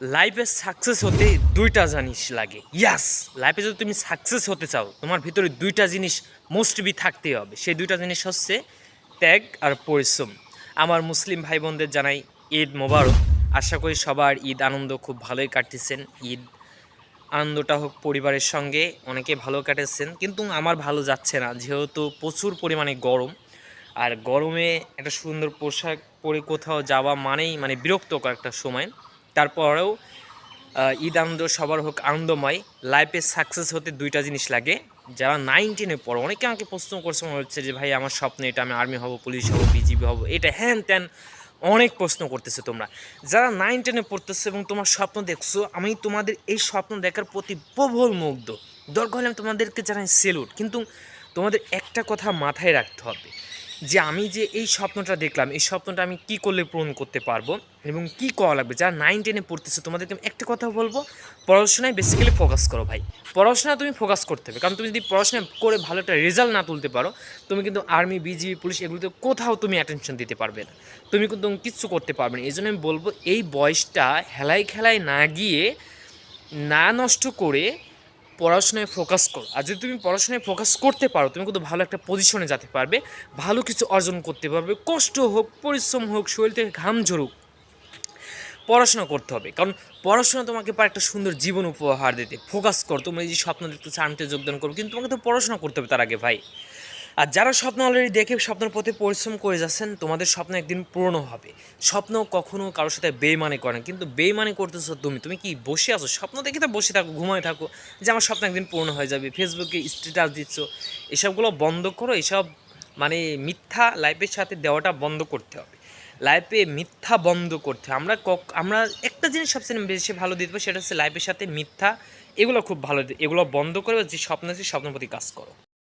লাইফে সাকসেস হতে দুইটা জিনিস লাগে। ইয়াস লাইফে যদি তুমি সাকসেস হতে চাও, তোমার ভিতরে দুইটা জিনিস মোস্ট বি থাকতেই হবে। সেই দুইটা জিনিস হচ্ছে ত্যাগ আর পরিশ্রম। আমার মুসলিম ভাই বোনদের জানাই ঈদ মোবারক। আশা করি সবার ঈদ আনন্দ খুব ভালোই কাটতেছেন। ঈদ আনন্দটা হোক পরিবারের সঙ্গে, অনেকে ভালো কাটেছেন, কিন্তু আমার ভালো যাচ্ছে না। যেহেতু প্রচুর পরিমাণে গরম, আর গরমে একটা সুন্দর পোশাক পরে কোথাও যাওয়া মানেই মানে বিরক্তকর একটা সময়। তারপরেও ঈদ আনন্দ, সবার হোক আনন্দময় লাইফে সাকসেস হতে দুইটা জিনিস লাগে। যারা নাইন টেনে পড়ো, অনেকে আমাকে প্রশ্ন করছে, মনে হচ্ছে যে, ভাই, আমার স্বপ্ন এটা, আমি আর্মি হব পুলিশ হব বিজিবি হব। এটা হ্যান ত্যান অনেক প্রশ্ন করতেছে তোমরা। যারা নাইন টেনে পড়তেছে এবং তোমার স্বপ্ন দেখছ, আমি তোমাদের এই স্বপ্ন দেখার প্রতি প্রবল মুগ্ধ। দরকার হলে আমি তোমাদেরকে জানাই সেলুট কিন্তু তোমাদের একটা কথা মাথায় রাখতে হবে। যে আমি যে এই স্বপ্নটা দেখলাম, এই স্বপ্নটা আমি কি করলে পূরণ করতে পারব এবং কি করা লাগবে? যারা নাইন টেনে পড়তেছে, তোমাদেরকে আমি একটা কথা বলব, পড়াশোনায় বেসিক্যালি ফোকাস করো ভাই। পড়াশোনা তুমি ফোকাস করতে হবে, কারণ তুমি যদি পড়াশোনা করে ভালো একটা রেজাল্ট না তুলতে পারো, তুমি কিন্তু আর্মি বিজিবি পুলিশ এগুলোতে কোথাও তুমি অ্যাটেনশন দিতে পারবে না। তুমি কিন্তু কিচ্ছু করতে পারবে না। এই জন্য আমি বলব, এই বয়সটা হেলায় খেলায় না গিয়ে, না নষ্ট করে পড়াশোনায় ফোকাস করো। আর যদি তুমি পড়াশোনায় ফোকাস করতে পারো, তুমি কিন্তু ভালো একটা পজিশনে যেতে পারবে। ভালো কিছু অর্জন করতে পারবে। কষ্ট হোক, পরিশ্রম হোক, শরীর থেকে ঘাম ঝরুক, পড়াশোনা করতে হবে। কারণ পড়াশোনা তোমাকে পারে একটা সুন্দর জীবন উপহার দিতে। ফোকাস করো। তোমরা যে স্বপ্ন দেখতে আর্মিতে যোগদান করো কিন্তু তোমাকে তো পড়াশোনা করতে হবে তার আগে ভাই। আর যারা স্বপ্ন অলরেডি দেখে স্বপ্নের প্রতি পরিশ্রম করে যাচ্ছেন, তোমাদের স্বপ্ন একদিন পূর্ণ হবে। স্বপ্ন কখনো কারোর সাথে বেইমানি করে না। কিন্তু বেইমানি করতেছো তুমি তুমি কি বসে আছো? স্বপ্ন দেখে তো বসে থাকো, ঘুমায় থাকো, যে আমার স্বপ্ন একদিন পূর্ণ হয়ে যাবে। ফেসবুকে স্ট্যাটাস দিচ্ছ, এসবগুলো বন্ধ করো, এসব মানে মিথ্যা লাইফের সাথে দেওয়াটা বন্ধ করতে হবে। লাইফে মিথ্যা বন্ধ করতে। আমরা কক, আমরা একটা জিনিস সবচেয়ে বেশি ভালো দিতে পারি সেটা হচ্ছে লাইফের সাথে মিথ্যা, এগুলো খুব ভালো। এগুলো বন্ধ করে যে স্বপ্ন আছে, স্বপ্নের প্রতি কাজ করো।